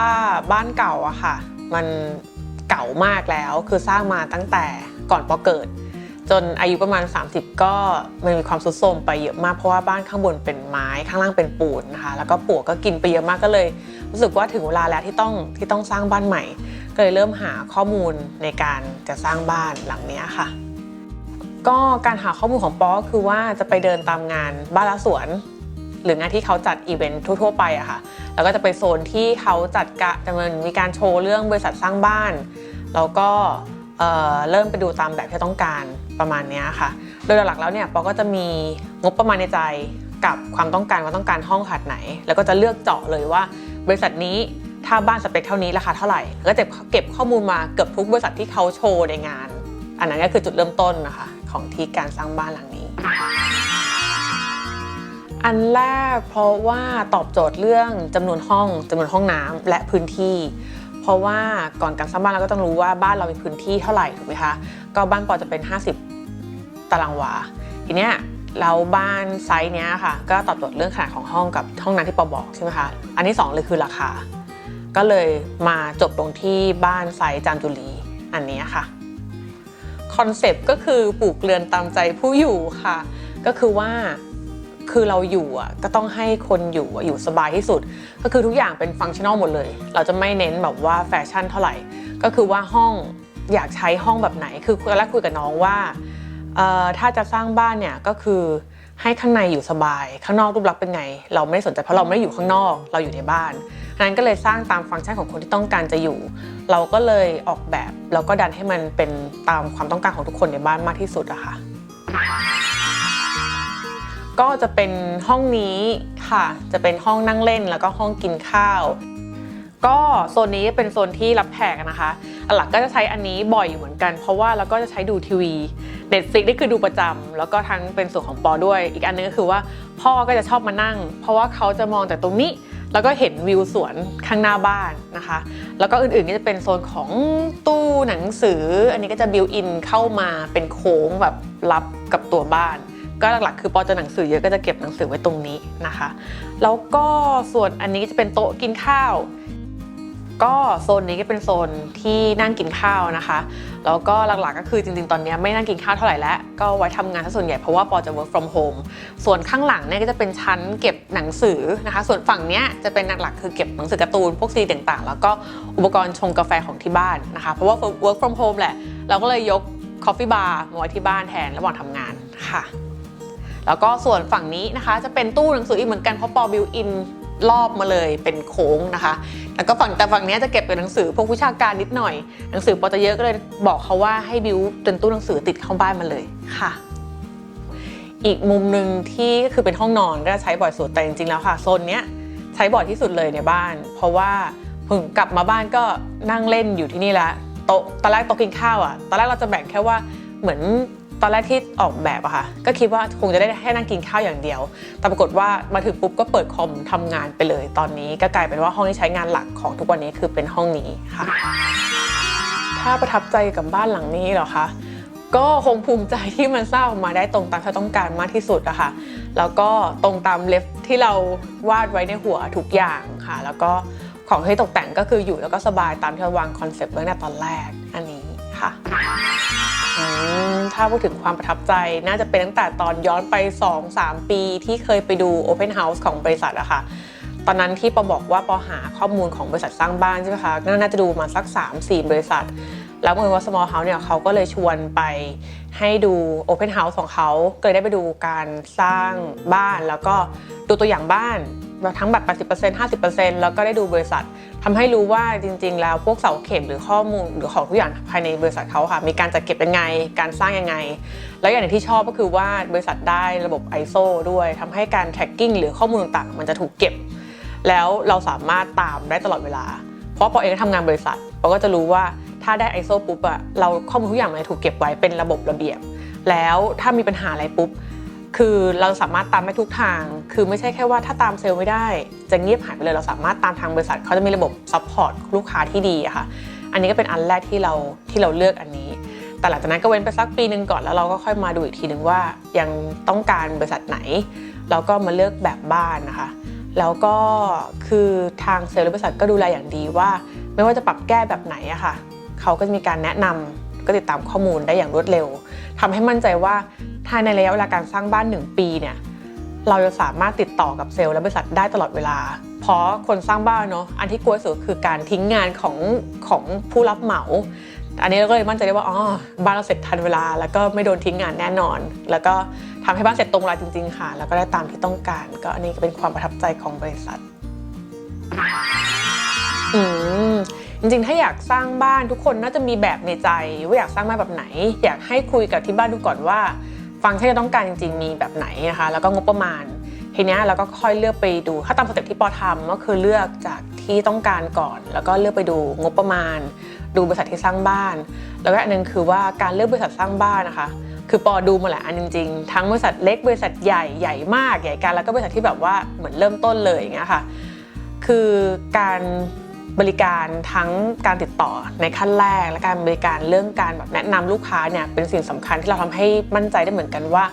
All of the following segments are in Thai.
าะว่าบ้านเก่าอะค่ะ มันเก่ามากแล้วคือสร้างมาตั้งแต่ก่อนปอเกิด จนอายุประมาณ 30 ก็มันมีความสุดโทรมไปเยอะมากเพราะว่าบ้านข้างบนเป็นไม้ข้างล่างเป็นปูนนะคะแล้วก็ปลวกก็กินไปเยอะมากก็เลย รู้สึกว่าถึงเวลาแล้วที่ต้องที่ต้องสร้างบ้านใหม่ ก็เลยเริ่มหาข้อมูลในการจะสร้างบ้านหลังนี้ค่ะก็การหาข้อมูลของปอคือว่าจะไปเดินตามงานบ้านละสวน หรืองานที่เขาจัดอีเวนต์ทั่ว ๆ ไปอะค่ะ แล้วก็จะไปโซนที่เขาจัดกะจะมันมีการโชว์เรื่องบริษัทสร้างบ้าน แล้วก็เเริ่มไปดูตามแบบที่ต้องการประมาณเนี้ยค่ะ โดยหลักๆแล้วเนี่ยปอก็จะมีงบประมาณในใจกับความต้องการว่าต้องการห้องขนาดไหน แล้วก็จะเลือกเจาะเลยว่า บริษัทนี้ถ้าบ้านสเปคเท่านี้ราคาเท่าไหร่แล้วก็จะเก็บข้อมูลมาเกือบทุกบริษัทที่เขาโชว์ในงาน อันนั้นก็คือจุดเริ่มต้นนะคะของที่การสร้างบ้านหลังนี้ อันแรกเพราะว่าตอบโจทย์เรื่องจำนวนห้องจำนวนห้องน้ำและพื้นที่ เพราะว่าก่อนการสร้างบ้านเราก็ต้องรู้ว่าบ้านเรามีพื้นที่เท่าไหร่ถูกไหมคะก็บ้านปอจะเป็น 50 ตารางวาทีเนี้ยเราบ้านไซส์เนี้ยค่ะ ก็ตอบโจทย์เรื่องขนาดของห้องกับห้องน้ำที่ปอบอกใช่ไหมคะอันที่สองเลยคือราคา ก็เลยมาจบตรงที่บ้านไซส์จามจุรีอันนี้ค่ะคอนเซปต์ก็คือปลูกเรือนตามใจผู้อยู่ค่ะ ก็คือว่า คือเราอยู่อะก็ต้องให้คนอยู่อยู่สบายที่สุด ก็คือทุกอย่างเป็นฟังชั่นอลหมดเลย เราจะไม่เน้นแบบว่าแฟชั่นเท่าไหร่ ก็คือว่าห้องอยากใช้ห้องแบบไหน คือตอนแรกคุยกับน้องว่าเออถ้าจะสร้างบ้านเนี่ยก็คือให้ข้างในอยู่สบาย ข้างนอกรูปลักษณ์เป็นไง เราไม่ได้สนใจเพราะเราไม่ได้อยู่ข้างนอกเราอยู่ในบ้านนั้นก็เลยสร้างตามฟังก์ชันของคนที่ต้องการจะอยู่ เราก็เลยออกแบบแล้วก็ดันให้มันเป็นตามความต้องการของทุกคนในบ้านมากที่สุดอะค่ะ ก็จะเป็นห้องนี้ค่ะ จะเป็นห้องนั่งเล่นแล้วก็ห้องกินข้าว ก็โซนนี้เป็นโซนที่รับแขกนะคะหลักก็จะใช้อันนี้บ่อยอยู่เหมือนกัน เพราะว่าเราก็จะใช้ดูทีวีเน็ตฟลิกนี่คือดูประจำแล้วก็ทั้งเป็นส่วนของปอด้วย อีกอันนึงก็คือว่าพ่อก็จะชอบมานั่ง เพราะว่าเขาจะมองจากตรงนี้แล้วก็เห็นวิวสวนข้างหน้าบ้านนะคะ แล้วก็อื่นๆก็จะเป็นโซนของตู้หนังสือ อันนี้ก็จะบิวอินเข้ามาเป็นโค้งแบบรับกับตัวบ้าน ก็หลักๆ คือปอจะหนังสือเยอะก็จะเก็บหนังสือไว้ตรงนี้นะคะ แล้วก็ส่วนอันนี้จะเป็นโต๊ะกินข้าว ก็โซนนี้ก็เป็นโซนที่นั่งกินข้าวนะคะ แล้วก็หลักๆก็คือจริงๆ ตอนนี้ไม่นั่งกินข้าวเท่าไหร่แล้ว ก็ไว้ทำงานซะส่วนใหญ่เพราะว่าปอจะ work from home ส่วนข้างหลังเนี่ยก็จะเป็นชั้นเก็บหนังสือนะคะ ส่วนฝั่งเนี้ยจะเป็นหลักๆคือเก็บหนังสือการ์ตูนพวกซีดีต่างๆ แล้วก็อุปกรณ์ชงกาแฟของที่บ้านนะคะ เพราะว่า work from home แหละ เราก็เลยยก coffee bar มาไว้ที่บ้านแทนระหว่างทำงานค่ะ แล้วก็ส่วนฝั่งนี้นะคะ จะเป็นตู้หนังสืออีกเหมือนกันเพราะปอบิวอินรอบมาเลยเป็นโค้งนะคะ แล้วก็ฝั่งแต่ฝั่งนี้จะเก็บเป็นหนังสือพวกวิชาการนิดหน่อย หนังสือปอจะเยอะก็เลยบอกเขาว่าให้บิวเป็นตู้หนังสือติดเข้าบ้านมาเลยค่ะอีกมุมหนึ่งที่คือเป็นห้องนอนก็จะใช้บ่อยสุดแต่จริงๆแล้วค่ะโซนเนี้ยใช้บ่อยที่สุดเลยในบ้าน เพราะว่าพิ่งกลับมาบ้านก็นั่งเล่นอยู่ที่นี่ล้วโต๊ะตอนแรกโต๊ะกินข้าวอะตอนแรกเราจะแบ่งแค่ว่าเหมือน ตอนแรกที่ออกแบบอะค่ะก็คิดว่าคงจะได้แค่นั่งกินข้าวอย่างเดียว แต่ปรากฏว่ามาถึงปุ๊บก็เปิดคอมทำงานไปเลย ตอนนี้ก็กลายเป็นว่าห้องที่ใช้งานหลักของทุกวันนี้คือเป็นห้องนี้ค่ะ ถ้าประทับใจกับบ้านหลังนี้เหรอคะก็คงภูมิใจที่มันสร้างออกมาได้ตรงตามที่ต้องการมากที่สุดอะค่ะ แล้วก็ตรงตามเลฟที่เราวาดไว้ในหัวทุกอย่างค่ะ แล้วก็ของที่ตกแต่งก็คืออยู่แล้วก็สบายตามที่เราวางคอนเซปต์ไว้ในตอนแรกอันนี้ค่ะ ถ้าพูดถึงความประทับใจน่าจะเป็นตั้งแต่ตอนย้อนไป 2-3 ปีที่เคยไปดู Open House ของบริษัทอะค่ะ ตอนนั้นที่ปอบอกว่าปอหาข้อมูลของบริษัทสร้างบ้านใช่ไหมคะน่าจะดูมาสัก 3-4 บริษัท แล้วเมื่อว่า small house เนี่ยเขาก็เลยชวนไปให้ดู open house ของเขาเลยได้ไปดูการสร้างบ้านแล้วก็ดูตัวอย่างบ้าน ทั้งแบบ 80% 50%แล้วก็ได้ดูบริษัททำให้รู้ว่าจริง ๆ แล้วพวกเสาเข็มหรือข้อมูลหรือของทุกอย่างภายในบริษัทเขาค่ะ มีการจัดเก็บยังไง การสร้างยังไง แล้วอย่างหนึ่งที่ชอบก็คือว่าบริษัทได้ระบบ ISO ด้วยทำให้การ tracking หรือข้อมูลต่างๆ มันจะถูกเก็บ แล้วเราสามารถตามได้ตลอดเวลา เพราะปอเองก็ทำงานบริษัทปอก็จะรู้ว่าถ้าได้ ISO ปุ๊บอะเราข้อมูลทุกอย่างมันถูกเก็บไว้เป็นระบบระเบียบ แล้วถ้ามีปัญหาอะไรปุ๊บ คือเราสามารถตามได้ทุกทาง คือไม่ใช่แค่ว่าถ้าตามเซลล์ไม่ได้ จะเงียบหายไปเลยเราสามารถตามทางบริษัทเขาจะมีระบบซัพพอร์ตลูกค้าที่ดีอะค่ะ อันนี้ก็เป็นอันแรกที่เราที่เราเลือกอันนี้ แต่หลังจากนั้นก็เว้นไปสักปีหนึ่งก่อนแล้วเราก็ค่อยมาดูอีกทีหนึ่งว่ายังต้องการบริษัทไหนแล้วก็มาเลือกแบบบ้านนะคะ แล้วก็คือทางเซลล์บริษัทก็ดูแลอย่างดีว่า ไม่ว่าจะปรับแก้แบบไหนอะค่ะเขาก็จะมีการแนะนำก็ติดตามข้อมูลได้อย่างรวดเร็วทำให้มั่นใจว่า ถ้าในระยะเวลาการสร้างบ้าน 1 ปีเนี่ยเราจะสามารถติดต่อกับเซลล์และบริษัทได้ตลอดเวลา เพราะคนสร้างบ้านเนาะอันที่กลัวสุดคือการทิ้งงานของของผู้รับเหมา อันนี้เราก็เลยมั่นใจได้ว่าอ๋อบ้านเราเสร็จทันเวลา แล้วก็ไม่โดนทิ้งงานแน่นอน แล้วก็ทำให้บ้านเสร็จตรงเวลาจริง ๆ ค่ะ แล้วก็ได้ตามที่ต้องการ ก็อันนี้ก็เป็นความประทับใจของบริษัทอืมจริงๆ ถ้าอยากสร้างบ้านทุกคนน่าจะมีแบบในใจ ว่าอยากสร้างบ้านแบบไหน อยากให้คุยกับที่บ้านดูก่อนว่า ฟังก์ชันที่ต้องการจริงๆ มีแบบไหนนะคะ แล้วก็งบประมาณ ทีเนี้ยเราก็ค่อยเลือกไปดู ถ้าตามสเต็ปที่ปอทำก็คือเลือกจากที่ต้องการก่อน แล้วก็เลือกไปดูงบประมาณ ดูบริษัทที่สร้างบ้าน แล้วก็อันหนึงคือว่าการเลือกบริษัทสร้างบ้านนะคะ คือปอดูมาหลายอันจริงๆ ทั้งบริษัทเล็กบริษัทใหญ่ใหญ่มากใหญ่กันแล้วก็บริษัทที่แบบว่าเหมือนเริ่มต้นเลยอย่างเงี้ยค่ะ คือการ บริการทั้งการติดต่อในขั้นแรก และการบริการเรื่องการแบบแนะนำลูกค้าเนี่ยเป็นสิ่งสำคัญที่เราทำให้มั่นใจได้เหมือนกันว่า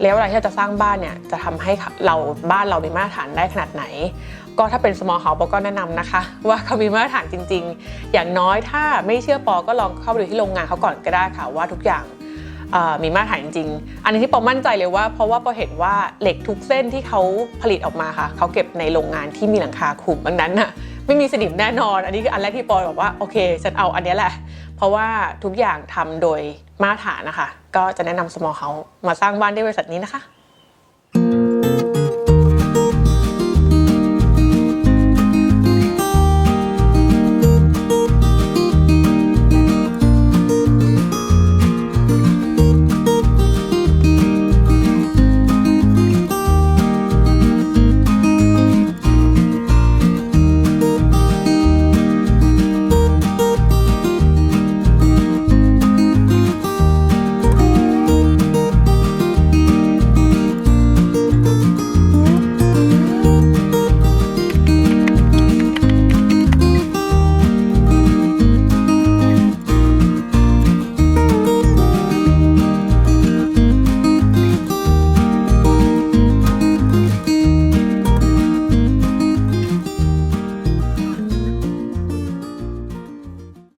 ระยะเวลาที่เราจะสร้างบ้านเนี่ยจะทำให้เราบ้านเรามีมาตรฐานได้ขนาดไหน ก็ถ้าเป็น small house ปอก็แนะนำนะคะ ว่าเขามีมาตรฐานจริง ๆ อย่างน้อยถ้าไม่เชื่อปอก็ลองเข้าไปดูที่โรงงานเขาก่อนก็ได้ค่ะว่าทุกอย่างมีมาตรฐานจริง อันนี้ที่ปอมั่นใจเลยว่า เพราะว่าปอเห็นว่าเหล็กทุกเส้นที่เขาผลิตออกมาค่ะเขาเก็บในโรงงานที่มีหลังคาคุมดังนั้นน่ะ ไม่มีสนิมแน่นอน อันนี้คืออันแรกที่ปอบอกว่าโอเคฉันเอาอันนี้แหละ เพราะว่าทุกอย่างทำโดยมาตรฐานนะคะ ก็จะแนะนำสมอลเขามาสร้างบ้านด้วยบริษัทนี้นะคะ